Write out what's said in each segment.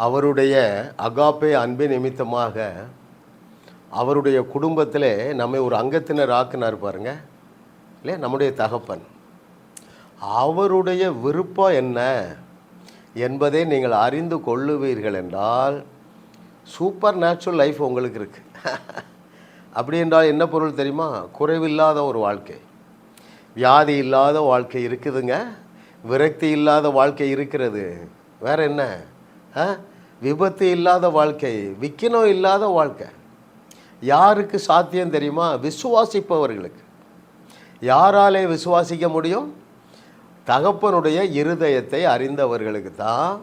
அவருடைய அகாப்பே அன்பு நிமித்தமாக அவருடைய குடும்பத்தில் நம்மை ஒரு அங்கத்தினர் ஆக்குனார் பாருங்க. இல்லையா? நம்முடைய தகப்பன். அவருடைய விருப்பம் என்ன என்பதை நீங்கள் அறிந்து கொள்ளுவீர்கள் என்றால் சூப்பர் நேச்சுரல் லைஃப் உங்களுக்கு இருக்குது அப்படி என்றால் என்ன பொருள் தெரியுமா? குறைவில்லாத ஒரு வாழ்க்கை. வியாதி இல்லாத வாழ்க்கை இருக்குதுங்க. விரக்தி இல்லாத வாழ்க்கை இருக்கிறது. வேற என்ன? ஆ? விபத்து இல்லாத வாழ்க்கை விக்கினம் இல்லாத வாழ்க்கை. யாருக்கு சாத்தியம் தெரியுமா? விசுவாசிப்பவர்களுக்கு. யாராலே விசுவாசிக்க முடியும்? தகப்பனுடைய இருதயத்தை அறிந்தவர்களுக்கு தான்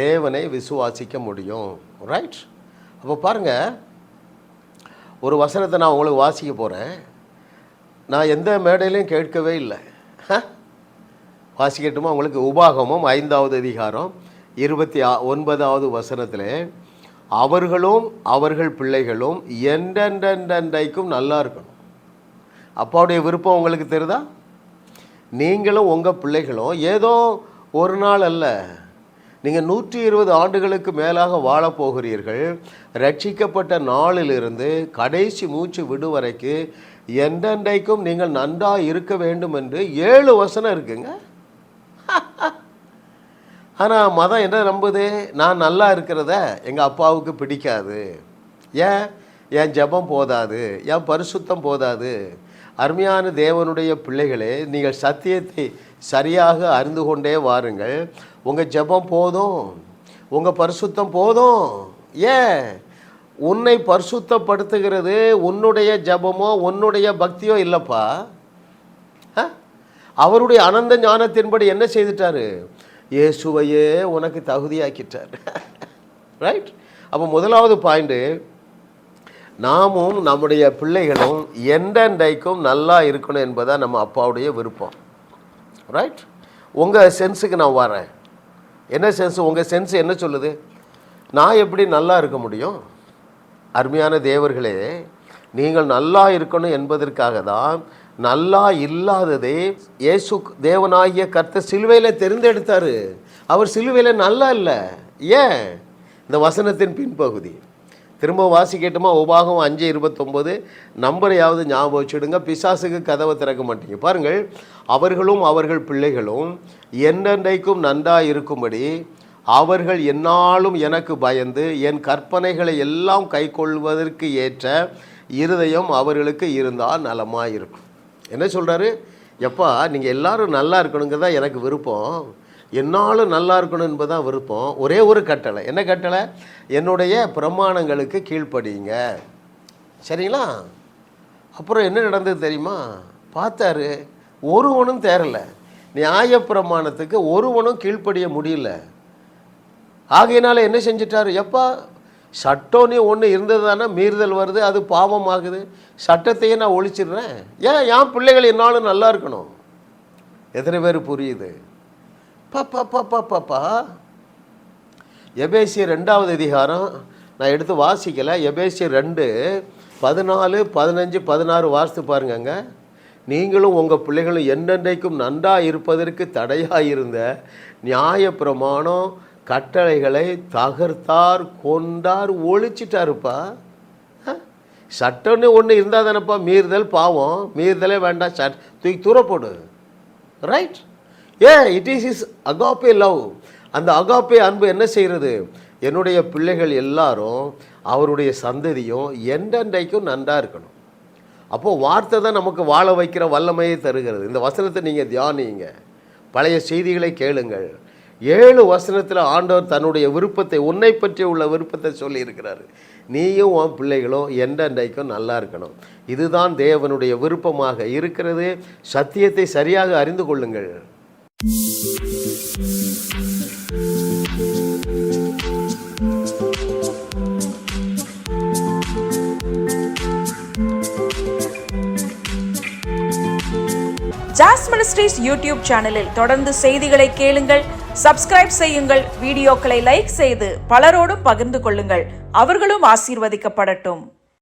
தேவனை விசுவாசிக்க முடியும். ரைட் அப்போ பாருங்க ஒரு வசனத்தை நான் உங்களுக்கு வாசிக்க போகிறேன் நான் எந்த மேடையிலையும் கேட்கவே இல்லை. வாசிக்கட்டுமா? உங்களுக்கு உபாகமும் ஐந்தாவது அதிகாரம் இருபத்தி ஆ ஒன்பதாவது வசனத்தில் அவர்களும் அவர்கள் பிள்ளைகளும் என்றென்றென்றைக்கும் நல்லா இருக்கணும். அப்பாவுடைய விருப்பம் உங்களுக்கு தெரியுதா? நீங்களும் உங்கள் பிள்ளைகளும் ஏதோ ஒரு நாள் அல்ல நீங்கள் நூற்றி இருபது ஆண்டுகளுக்கு மேலாக வாழப்போகிறீர்கள் ரட்சிக்கப்பட்ட நாளிலிருந்து கடைசி மூச்சு விடு வரைக்கு என்றென்றைக்கும் நீங்கள் நன்றாக இருக்க வேண்டும் என்று ஏழு வசனம் இருக்குங்க. ஆனால் மதம் என்ன நம்புது? நான் நல்லா இருக்கிறத எங்கள் அப்பாவுக்கு பிடிக்காது. ஏன்? என் ஜெபம் போதாது. என் பரிசுத்தம் போதாது. அருமையான தேவனுடைய பிள்ளைகளே நீங்கள் சத்தியத்தை சரியாக அறிந்து கொண்டே வாருங்கள். உங்கள் ஜெபம் போதும். உங்கள் பரிசுத்தம் போதும். ஏன்? உன்னை பரிசுத்தப்படுத்துகிறது உன்னுடைய ஜெபமோ உன்னுடைய பக்தியோ இல்லைப்பா. ஆ? அவருடைய அனந்த ஞானத்தின்படி என்ன செய்துட்டாரு? இயேசுவையே உனக்கு தகுதியாக்கிட்டார். ரைட் அப்போ முதலாவது பாயிண்ட்டு நாமும் நம்முடைய பிள்ளைகளும் எந்தெண்டைக்கும் நல்லா இருக்கணும் என்பதாக நம்ம அப்பாவுடைய விருப்பம். ரைட் உங்கள் சென்ஸுக்கு நான் வரேன். என்ன சென்ஸ் உங்கள் சென்ஸ் என்ன சொல்லுது? நான் எப்படி நல்லா இருக்க முடியும்? அருமையான தேவர்களே நீங்கள் நல்லா இருக்கணும் என்பதற்காக தான் நல்லா இல்லாததே இயேசு தேவனாகிய கர்த்தர் சிலுவையில் தெரிந்தெடுத்தார். அவர் சிலுவையில் நல்லா இல்லை. ஏன்? இந்த வசனத்தின் பின்பகுதி. திரும்ப வாசிக்கட்டுமா உபாகம் அஞ்சு இருபத்தொம்போது. நம்பரையாவது ஞாபகம் வச்சுடுங்க. பிசாசுக்கு கதவை திறக்க மாட்டீங்க. பாருங்கள். அவர்களும் அவர்கள் பிள்ளைகளும் என்னென்றைக்கும் நன்றாக இருக்கும்படி அவர்கள் என்னாலும் எனக்கு பயந்து என் கற்பனைகளை எல்லாம் கைக்கொள்வதற்கு ஏற்ற இருதயம் அவர்களுக்கு இருந்தால் நலமாக இருக்கும் என்ன சொல்கிறாரு எப்பா நீங்கள் எல்லாரும் நல்லா இருக்கணுங்கிறதா எனக்கு விருப்பம். என்னாலும் நல்லா இருக்கணும் என்பதுதான் விருப்பம். ஒரே ஒரு கட்டளை. என்ன கட்டளை? என்னுடைய பிரமாணங்களுக்கு கீழ்ப்படியுங்க சரிங்களா? அப்புறம் என்ன நடந்தது தெரியுமா? பார்த்தாரு ஒருவனும் தேரலை நியாயப்பிரமாணத்துக்கு ஒருவனும் கீழ்ப்படிய முடியல. ஆகையினால என்ன செஞ்சிட்டாரு? எப்பா சட்டம்னு ஒன்று இருந்தது தானே மீறுதல் வருது அது பாவம் ஆகுது சட்டத்தையே நான் ஒழிச்சிடுறேன். ஏன் என் பிள்ளைகள் என்னாலும் நல்லா இருக்கணும்? எத்தனை பேர் புரியுது? பாப்பா பாப்பா பாப்பா எபேசியர் ரெண்டாவது அதிகாரம் நான் எடுத்து வாசிக்கலை. எபேசிய ரெண்டு பதினாலு பதினஞ்சு பதினாறு வாசித்து பாருங்கங்க. நீங்களும் உங்கள் பிள்ளைகளும் என்னென்றைக்கும் நன்றாக இருப்பதற்கு தடையாக இருந்த நியாய பிரமாணம் கட்டளைகளை தகர்த்தார் கொண்டார் ஒழிச்சிட்டாருப்பா. ஆ? சட்டம்னு ஒன்று இருந்தால் தானேப்பா மீறுதல் பாவம் மீறுதலே வேண்டாம் சட் தூக்கி தூரப்போடு right a it is is agape love அந்த அகாப்பே அன்பு என்ன செய்கிறது? என்னுடைய பிள்ளைகள் எல்லாரும் அவருடைய சந்ததியும் என்றென்றைக்கும் நன்றாக இருக்கணும். அப்போது வார்த்தை தான் நமக்கு வாழ வைக்கிற வல்லமையை தருகிறது. இந்த வசனத்தை நீங்கள் தியானிங்க. பழைய செய்திகளை கேளுங்கள். ஏழு வசனத்தில் ஆண்டவர் தன்னுடைய விருப்பத்தை உன்னை பற்றி உள்ள விருப்பத்தை சொல்லியிருக்கிறாரு. நீயும் உன் பிள்ளைகளும் என்றென்றைக்கும் நல்லா இருக்கணும். இதுதான் தேவனுடைய விருப்பமாக இருக்கிறது. சத்தியத்தை சரியாக அறிந்து கொள்ளுங்கள். ஜாஸ் மினிஸ்ட்ரீஸ் யூடியூப் சேனலில் தொடர்ந்து செய்திகளை கேளுங்கள். சப்ஸ்கிரைப் செய்யுங்கள். வீடியோக்களை லைக் செய்து பலரோடும் பகிர்ந்து கொள்ளுங்கள். அவர்களும் ஆசீர்வதிக்கப்படட்டும்.